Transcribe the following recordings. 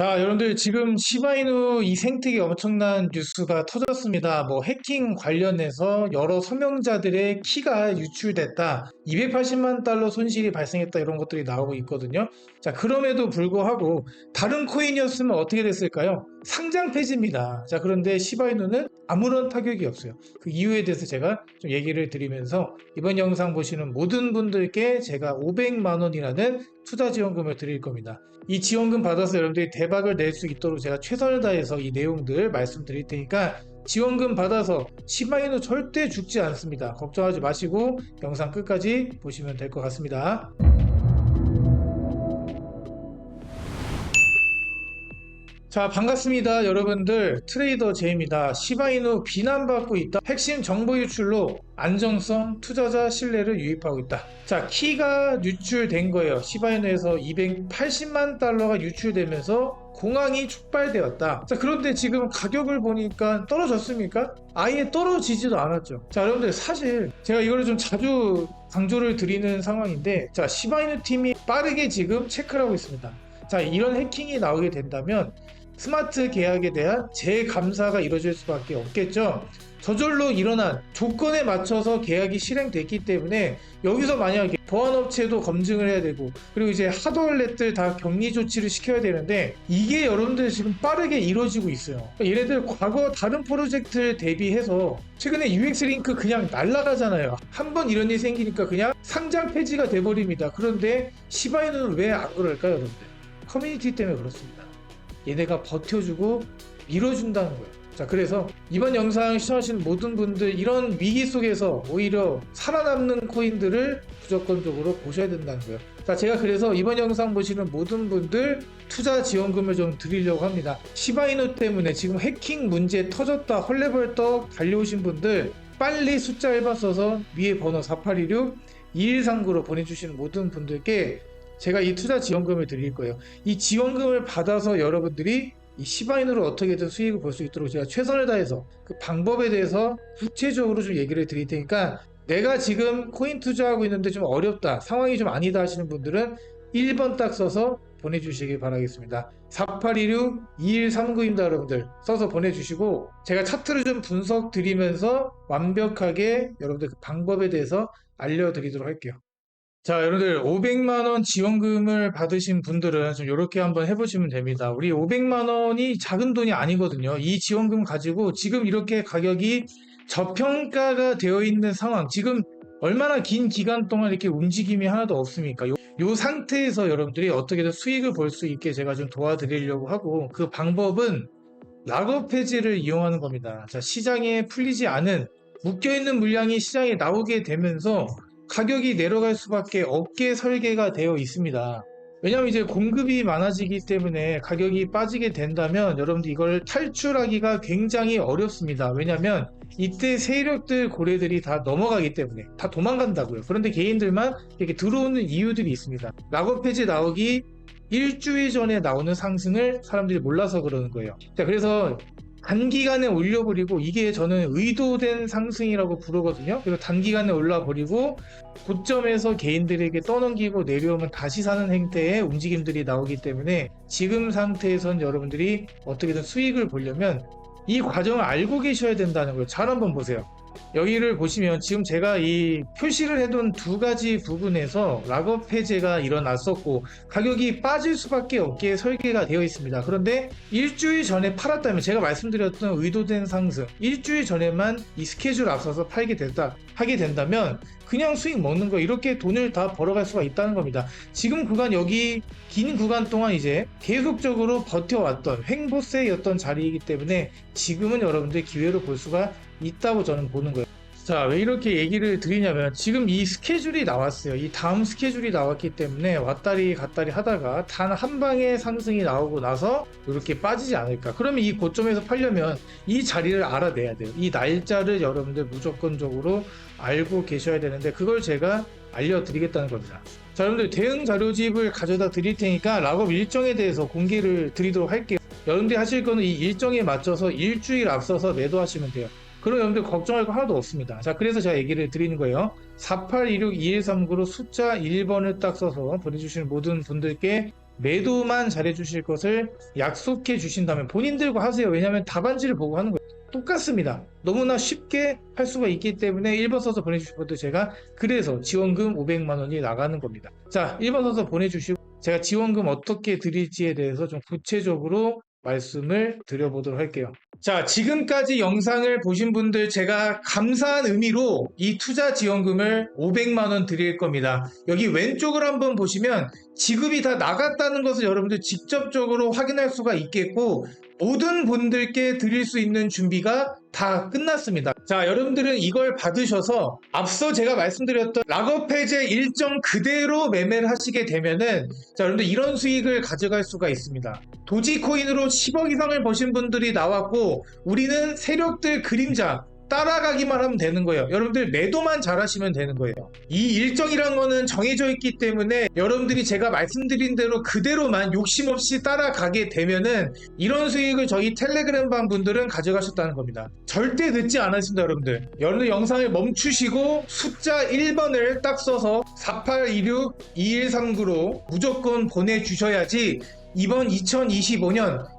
자, 여러분들 지금 시바이누 이 생태계 엄청난 뉴스가 터졌습니다. 뭐 해킹 관련해서 여러 서명자들의 키가 유출됐다. 280만 달러 손실이 발생했다. 이런 것들이 나오고 있거든요. 자, 그럼에도 불구하고 다른 코인이었으면 어떻게 됐을까요? 상장 폐지입니다. 자, 그런데 시바이누는 아무런 타격이 없어요. 그 이유에 대해서 제가 좀 얘기를 드리면서 이번 영상 보시는 모든 분들께 제가 500만 원이라는 투자 지원금을 드릴 겁니다. 이 지원금 받아서 여러분들이 대박을 낼 수 있도록 제가 최선을 다해서 이 내용들 말씀드릴 테니까 지원금 받아서 시바이누 절대 죽지 않습니다. 걱정하지 마시고 영상 끝까지 보시면 될 것 같습니다. 자 반갑습니다 여러분들. 트레이더 제입니다. 시바이누 비난받고 있다. 핵심 정보 유출로 안정성 투자자 신뢰를 유입하고 있다. 자 키가 유출된 거예요. 시바이누에서 280만 달러가 유출되면서 공항이 촉발되었다. 자 그런데 지금 가격을 보니까 떨어졌습니까? 아예 떨어지지도 않았죠. 자 여러분들 사실 제가 이거를 좀 자주 강조를 드리는 상황인데 자 시바이누 팀이 빠르게 지금 체크를 하고 있습니다. 자 이런 해킹이 나오게 된다면 스마트 계약에 대한 재감사가 이루어질 수밖에 없겠죠. 저절로 일어난 조건에 맞춰서 계약이 실행됐기 때문에 여기서 만약에 보안업체도 검증을 해야 되고 그리고 이제 하드월렛들 다 격리 조치를 시켜야 되는데 이게 여러분들 지금 빠르게 이루어지고 있어요. 얘네들 과거 다른 프로젝트를 대비해서 최근에 UX 링크 그냥 날라가잖아요. 한 번 이런 일이 생기니까 그냥 상장 폐지가 돼버립니다. 그런데 시바이는 왜 안 그럴까요, 여러분들? 커뮤니티 때문에 그렇습니다. 얘네가 버텨주고 밀어준다는 거예요. 자, 그래서 이번 영상 시청하시는 모든 분들 이런 위기 속에서 오히려 살아남는 코인들을 무조건적으로 보셔야 된다는 거예요. 자, 제가 그래서 이번 영상 보시는 모든 분들 투자 지원금을 좀 드리려고 합니다. 시바이누 때문에 지금 해킹 문제 터졌다 헐레벌떡 달려오신 분들 빨리 숫자 1번 써서 위에 번호 4816 2139로 보내주시는 모든 분들께 제가 이 투자 지원금을 드릴 거예요. 이 지원금을 받아서 여러분들이 이 시바인으로 어떻게든 수익을 볼 수 있도록 제가 최선을 다해서 그 방법에 대해서 구체적으로 좀 얘기를 드릴 테니까 내가 지금 코인 투자하고 있는데 좀 어렵다, 상황이 좀 아니다 하시는 분들은 1번 딱 써서 보내주시기 바라겠습니다. 4816-2139입니다, 여러분들. 써서 보내주시고, 제가 차트를 좀 분석 드리면서 완벽하게 여러분들 그 방법에 대해서 알려드리도록 할게요. 자, 여러분들 500만 원 지원금을 받으신 분들은 좀 이렇게 한번 해보시면 됩니다. 우리 500만 원이 작은 돈이 아니거든요. 이 지원금 가지고 지금 이렇게 가격이 저평가가 되어 있는 상황, 지금 얼마나 긴 기간 동안 이렇게 움직임이 하나도 없습니까? 요, 요 상태에서 여러분들이 어떻게든 수익을 볼 수 있게 제가 좀 도와드리려고 하고 그 방법은 락업 해지를 이용하는 겁니다. 자, 시장에 풀리지 않은 묶여있는 물량이 시장에 나오게 되면서 가격이 내려갈 수밖에 없게 설계가 되어 있습니다. 왜냐하면 이제 공급이 많아지기 때문에 가격이 빠지게 된다면 여러분들 이걸 탈출하기가 굉장히 어렵습니다. 왜냐하면 이때 세력들 고래들이 다 넘어가기 때문에 다 도망간다고요. 그런데 개인들만 이렇게 들어오는 이유들이 있습니다. 락업 폐지 나오기 일주일 전에 나오는 상승을 사람들이 몰라서 그러는 거예요. 자, 그래서 단기간에 올려버리고 이게 저는 의도된 상승이라고 부르거든요. 그리고 단기간에 올라버리고 고점에서 개인들에게 떠넘기고 내려오면 다시 사는 행태의 움직임들이 나오기 때문에 지금 상태에선 여러분들이 어떻게든 수익을 보려면 이 과정을 알고 계셔야 된다는 걸잘 한번 보세요. 여기를 보시면 지금 제가 이 표시를 해둔 두 가지 부분에서 락업 해제가 일어났었고 가격이 빠질 수밖에 없게 설계가 되어 있습니다. 그런데 일주일 전에 팔았다면 제가 말씀드렸던 의도된 상승 일주일 전에만 이 스케줄 앞서서 팔게 됐다 하게 된다면 그냥 수익 먹는 거 이렇게 돈을 다 벌어갈 수가 있다는 겁니다. 지금 구간 여기 긴 구간 동안 이제 계속적으로 버텨왔던 횡보세였던 자리이기 때문에 지금은 여러분들 기회로 볼 수가 있다고 저는 보는 거예요. 자, 왜 이렇게 얘기를 드리냐면 지금 이 스케줄이 나왔어요. 이 다음 스케줄이 나왔기 때문에 왔다리 갔다리 하다가 단 한 방에 상승이 나오고 나서 이렇게 빠지지 않을까. 그러면 이 고점에서 팔려면 이 자리를 알아내야 돼요. 이 날짜를 여러분들 무조건적으로 알고 계셔야 되는데 그걸 제가 알려드리겠다는 겁니다. 자, 여러분들 대응 자료집을 가져다 드릴 테니까 락업 일정에 대해서 공개를 드리도록 할게요. 여러분들이 하실 거는 이 일정에 맞춰서 일주일 앞서서 매도하시면 돼요. 그런 여러분들 걱정할 거 하나도 없습니다. 자, 그래서 제가 얘기를 드리는 거예요. 4826-2139로 숫자 1번을 딱 써서 보내주시는 모든 분들께 매도만 잘해주실 것을 약속해 주신다면 본인들과 하세요. 왜냐하면 답안지를 보고 하는 거예요. 똑같습니다. 너무나 쉽게 할 수가 있기 때문에 1번 써서 보내주실 분들 제가 그래서 지원금 500만 원이 나가는 겁니다. 자, 1번 써서 보내주시고 제가 지원금 어떻게 드릴지에 대해서 좀 구체적으로 말씀을 드려보도록 할게요. 자, 지금까지 영상을 보신 분들 제가 감사한 의미로 이 투자 지원금을 500만 원 드릴 겁니다. 여기 왼쪽을 한번 보시면 지급이 다 나갔다는 것을 여러분들 직접적으로 확인할 수가 있겠고 모든 분들께 드릴 수 있는 준비가 다 끝났습니다. 자, 여러분들은 이걸 받으셔서 앞서 제가 말씀드렸던 락업 해제 일정 그대로 매매를 하시게 되면은 자, 여러분들 이런 수익을 가져갈 수가 있습니다. 도지코인으로 10억 이상을 버신 분들이 나왔고 우리는 세력들 그림자 따라가기만 하면 되는 거예요. 여러분들 매도만 잘하시면 되는 거예요. 이 일정이란 거는 정해져 있기 때문에 여러분들이 제가 말씀드린 대로 그대로만 욕심 없이 따라가게 되면은 이런 수익을 저희 텔레그램 방 분들은 가져가셨다는 겁니다. 절대 늦지 않았습니다, 여러분들. 여러분들 영상을 멈추시고 숫자 1번을 딱 써서 4826-2139로 무조건 보내주셔야지 이번 2025년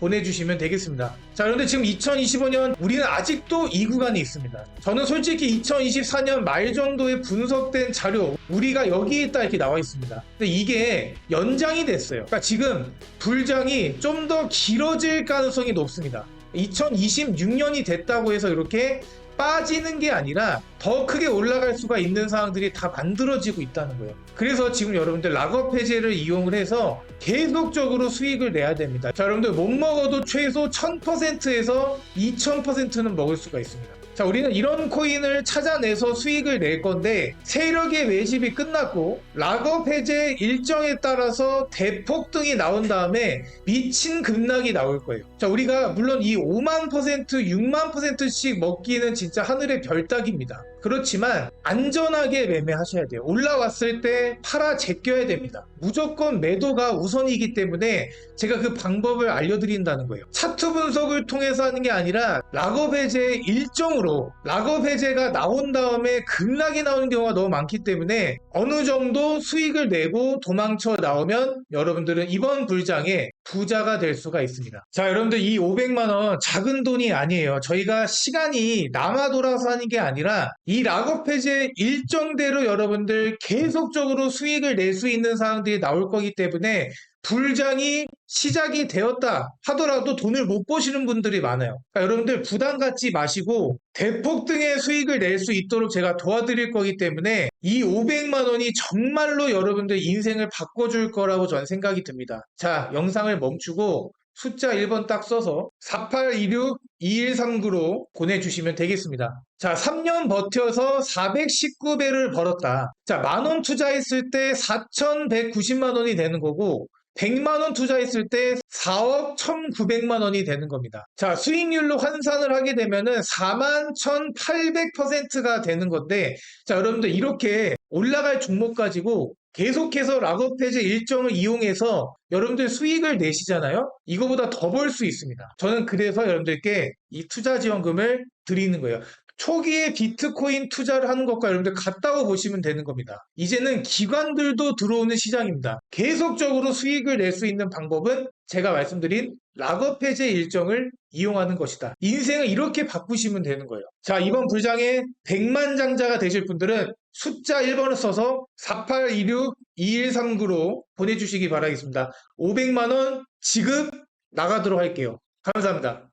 보내주시면 되겠습니다. 자, 그런데 지금 2025년 우리는 아직도 이 구간이 있습니다. 저는 솔직히 2024년 말 정도에 분석된 자료 우리가 여기 있다 이렇게 나와 있습니다. 근데 이게 연장이 됐어요. 그러니까 지금 불장이 좀 더 길어질 가능성이 높습니다. 2026년이 됐다고 해서 이렇게 빠지는 게 아니라 더 크게 올라갈 수가 있는 상황들이 다 만들어지고 있다는 거예요. 그래서 지금 여러분들 락업 해제를 이용을 해서 계속적으로 수익을 내야 됩니다. 자, 여러분들 못 먹어도 최소 1000%에서 2000%는 먹을 수가 있습니다. 자, 우리는 이런 코인을 찾아내서 수익을 낼 건데 세력의 매집이 끝났고 락업 해제 일정에 따라서 대폭등이 나온 다음에 미친 급락이 나올 거예요. 자, 우리가 물론 이 5만 퍼센트, 6만 퍼센트씩 먹기는 진짜 하늘의 별 따기입니다. 그렇지만 안전하게 매매하셔야 돼요. 올라왔을 때 팔아 제껴야 됩니다. 무조건 매도가 우선이기 때문에 제가 그 방법을 알려드린다는 거예요. 차트 분석을 통해서 하는 게 아니라 락업 해제 일정으로 락업 해제가 나온 다음에 급락이 나오는 경우가 너무 많기 때문에 어느 정도 수익을 내고 도망쳐 나오면 여러분들은 이번 불장에 부자가 될 수가 있습니다. 자, 여러분들 이 500만 원 작은 돈이 아니에요. 저희가 시간이 남아 돌아서 하는 게 아니라 이 락업 해제 일정대로 여러분들 계속적으로 수익을 낼 수 있는 상황들이 나올 거기 때문에 불장이 시작이 되었다 하더라도 돈을 못 버시는 분들이 많아요. 그러니까 여러분들 부담 갖지 마시고 대폭 등의 수익을 낼 수 있도록 제가 도와드릴 거기 때문에 이 500만 원이 정말로 여러분들 인생을 바꿔줄 거라고 저는 생각이 듭니다. 자, 영상을 멈추고 숫자 1번 딱 써서 4826-2139로 보내주시면 되겠습니다. 자, 3년 버텨서 419배를 벌었다. 자, 만원 투자했을 때 4,190만 원이 되는 거고 100만 원 투자했을 때 4억 1,900만 원이 되는 겁니다. 자, 수익률로 환산을 하게 되면은 4만 1,800%가 되는 건데, 자, 여러분들 이렇게 올라갈 종목 가지고 계속해서 락업 해제 일정을 이용해서 여러분들 수익을 내시잖아요? 이거보다 더 벌 수 있습니다. 저는 그래서 여러분들께 이 투자 지원금을 드리는 거예요. 초기에 비트코인 투자를 하는 것과 여러분들 같다고 보시면 되는 겁니다. 이제는 기관들도 들어오는 시장입니다. 계속적으로 수익을 낼 수 있는 방법은 제가 말씀드린 락업 해제 일정을 이용하는 것이다. 인생을 이렇게 바꾸시면 되는 거예요. 자, 이번 불장에 100만 장자가 되실 분들은 숫자 1번을 써서 4826-2139로 보내주시기 바라겠습니다. 500만원 지급 나가도록 할게요. 감사합니다.